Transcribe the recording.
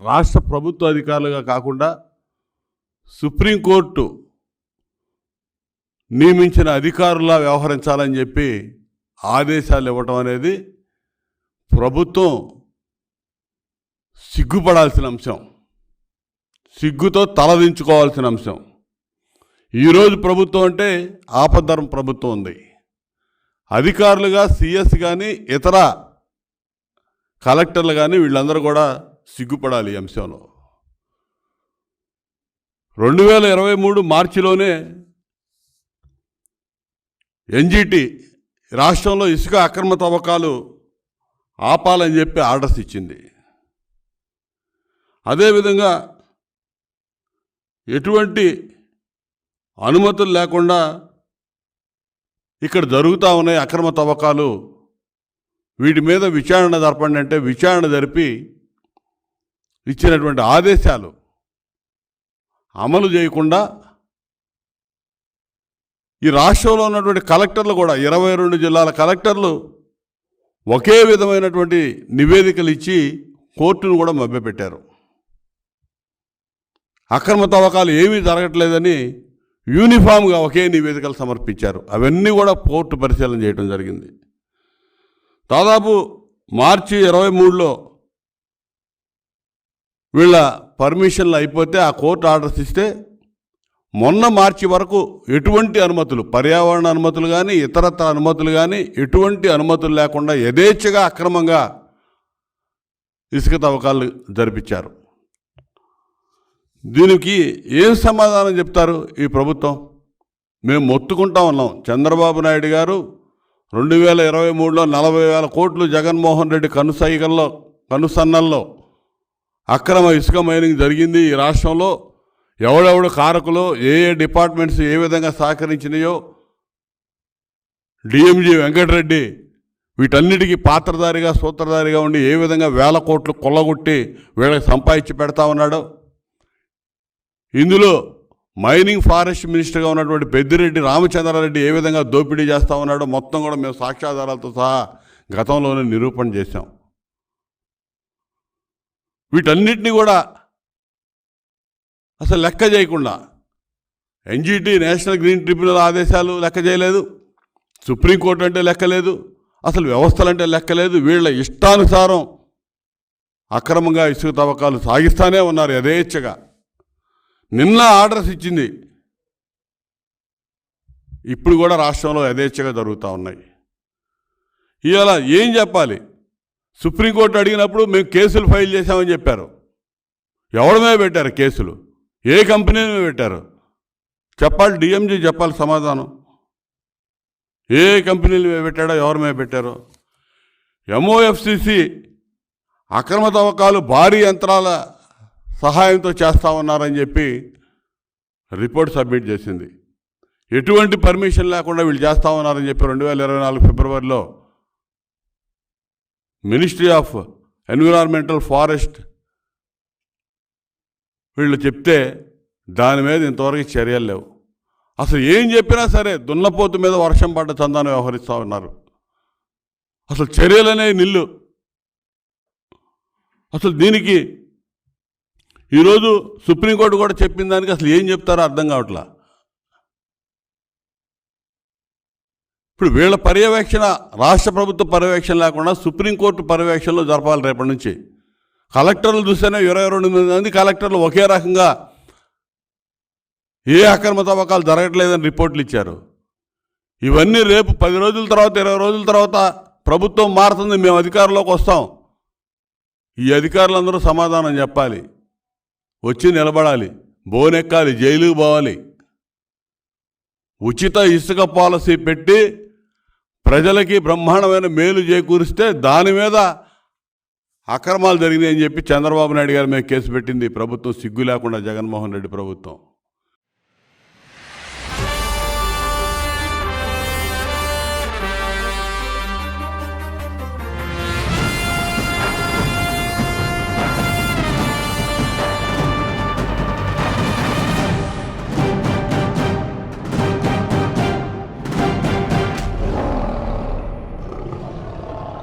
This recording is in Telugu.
రాష్ట్ర ప్రభుత్వ అధికారులుగా కాకుండా సుప్రీంకోర్టు నియమించిన అధికారులా వ్యవహరించాలని చెప్పి ఆదేశాలు ఇవ్వటం అనేది ప్రభుత్వం సిగ్గుపడాల్సిన అంశం. సిగ్గుతో తలదించుకోవాల్సిన అంశం. ఈరోజు ప్రభుత్వం అంటే ఆపద్ధర్మ ప్రభుత్వం ఉంది. అధికారులుగా సిఎస్ కానీ ఇతర కలెక్టర్లు కానీ వీళ్ళందరూ కూడా సిగ్గుపడాలి ఈ అంశంలో. రెండు వేల ఇరవై మూడు మార్చిలోనే ఎన్జిటి రాష్ట్రంలో ఇసుక అక్రమ తవ్వకాలు ఆపాలని చెప్పి ఆర్డర్స్ ఇచ్చింది. అదేవిధంగా ఎటువంటి అనుమతులు లేకుండా ఇక్కడ జరుగుతూ ఉన్నాయి అక్రమ తవ్వకాలు. వీటి మీద విచారణ జరపండి అంటే విచారణ జరిపి ఇచ్చినటువంటి ఆదేశాలు అమలు చేయకుండా ఈ రాష్ట్రంలో ఉన్నటువంటి కలెక్టర్లు కూడా ఇరవై రెండు జిల్లాల కలెక్టర్లు ఒకే విధమైనటువంటి నివేదికలు ఇచ్చి కోర్టును కూడా మభ్యపెట్టారు. అక్రమ తవ్వకాలు ఏమీ జరగట్లేదని యూనిఫామ్గా ఒకే నివేదికలు సమర్పించారు. అవన్నీ కూడా కోర్టు పరిశీలన చేయడం జరిగింది. దాదాపు మార్చి ఇరవై మూడులో వీళ్ళ పర్మిషన్లు అయిపోతే ఆ కోర్టు ఆర్డర్స్ ఇస్తే మొన్న మార్చి వరకు ఎటువంటి అనుమతులు పర్యావరణ అనుమతులు కానీ ఇతరత్ర అనుమతులు కానీ ఎటువంటి అనుమతులు లేకుండా యథేచ్ఛగా అక్రమంగా ఇసుక తవ్వకాలు జరిపించారు. దీనికి ఏం సమాధానం చెప్తారు ఈ ప్రభుత్వం? మేము మొత్తుకుంటా ఉన్నాం. చంద్రబాబు నాయుడు గారు రెండు వేల ఇరవై మూడులో నలభై వేల కోట్లు జగన్మోహన్ రెడ్డి కనుసైగల్లో కనుసన్నల్లో అక్రమ ఇసుక మైనింగ్ జరిగింది ఈ రాష్ట్రంలో. ఎవడెవడు కారకులు ఏ ఏ డిపార్ట్మెంట్స్ ఏ విధంగా సహకరించినాయో. డిఎంజీ వెంకటరెడ్డి వీటన్నిటికీ పాత్రధారిగా సూత్రధారిగా ఉండి ఏ విధంగా వేల కోట్లు కొల్లగొట్టి వీళ్ళకి సంపాదించి పెడతా ఉన్నాడు. ఇందులో మైనింగ్ ఫారెస్ట్ మినిస్టర్గా ఉన్నటువంటి పెద్దిరెడ్డి రామచంద్రారెడ్డి ఏ విధంగా దోపిడీ చేస్తూ ఉన్నాడో మొత్తం కూడా మేము సాక్ష్యాధారాలతో సహా గతంలోనే నిరూపణ చేశాం. వీటన్నిటిని కూడా అసలు లెక్క చేయకుండా ఎన్జిటి నేషనల్ గ్రీన్ ట్రిబ్యునల్ ఆదేశాలు లెక్క చేయలేదు. సుప్రీంకోర్టు అంటే లెక్కలేదు అసలు వ్యవస్థలు అంటే లెక్కలేదు వీళ్ళ ఇష్టానుసారం అక్రమంగా ఇసుక తవ్వకాలు సాగిస్తానే ఉన్నారు యథేచ్ఛగా. నిన్న ఆర్డర్స్ ఇచ్చింది. ఇప్పుడు కూడా రాష్ట్రంలో యథేచ్ఛగా జరుగుతూ ఉన్నాయి. ఇవాళ ఏం చెప్పాలి? సుప్రీంకోర్టు అడిగినప్పుడు మేము కేసులు ఫైల్ చేశామని చెప్పారు. ఎవరిమే పెట్టారు కేసులు. ఏ కంపెనీ పెట్టారు. చెప్పాలి డిఎంజీ చెప్పాలి సమాధానం. ఏ కంపెనీలు పెట్టాడో ఎవరిమే పెట్టారో. ఎంఓఎఫ్సిసి అక్రమ తవ్వకాలు భారీ యంత్రాల సహాయంతో చేస్తా ఉన్నారని చెప్పి రిపోర్ట్ సబ్మిట్ చేసింది. ఎటువంటి పర్మిషన్ లేకుండా వీళ్ళు చేస్తా ఉన్నారని చెప్పి రెండు వేల ఇరవై నాలుగు ఫిబ్రవరిలో మినిస్ట్రీ ఆఫ్ ఎన్విరాన్మెంటల్ ఫారెస్ట్. వీళ్ళు చెప్తే దాని మీద ఇంతవరకు చర్యలు లేవు. అసలు ఏం చెప్పినా సరే దున్నపోతు మీద వర్షం పడ్డ చందాన్ని వ్యవహరిస్తూ ఉన్నారు. అసలు చర్యలనే నిల్లు. అసలు దీనికి ఈరోజు సుప్రీంకోర్టు కూడా చెప్పిన దానికి అసలు ఏం చెప్తారో అర్థం కావట్లా. ఇప్పుడు వీళ్ళ పర్యవేక్షణ రాష్ట్ర ప్రభుత్వ పర్యవేక్షణ లేకుండా సుప్రీంకోర్టు పర్యవేక్షణలో జరపాలి రేపటి నుంచి. కలెక్టర్లు చూస్తేనే ఇరవై రెండు మంది కలెక్టర్లు ఒకే రకంగా ఏ అక్రమ తవ్వకాలు జరగట్లేదని రిపోర్ట్లు ఇచ్చారు. ఇవన్నీ రేపు పది రోజుల తర్వాత ఇరవై రోజుల తర్వాత ప్రభుత్వం మారుతుంది మేము అధికారంలోకి వస్తాం. ఈ అధికారులందరూ సమాధానం చెప్పాలి. వచ్చి నిలబడాలి. బోనెక్కాలి జైలుకు పోవాలి. ఉచిత ఇసుక పాలసీ పెట్టి ప్రజలకి బ్రహ్మాండమైన మేలు చేకూరిస్తే దాని మీద అక్రమాలు జరిగినాయని చెప్పి చంద్రబాబు నాయుడు గారి మీద కేసు పెట్టింది ప్రభుత్వం సిగ్గు లేకుండా జగన్మోహన్ రెడ్డి ప్రభుత్వం.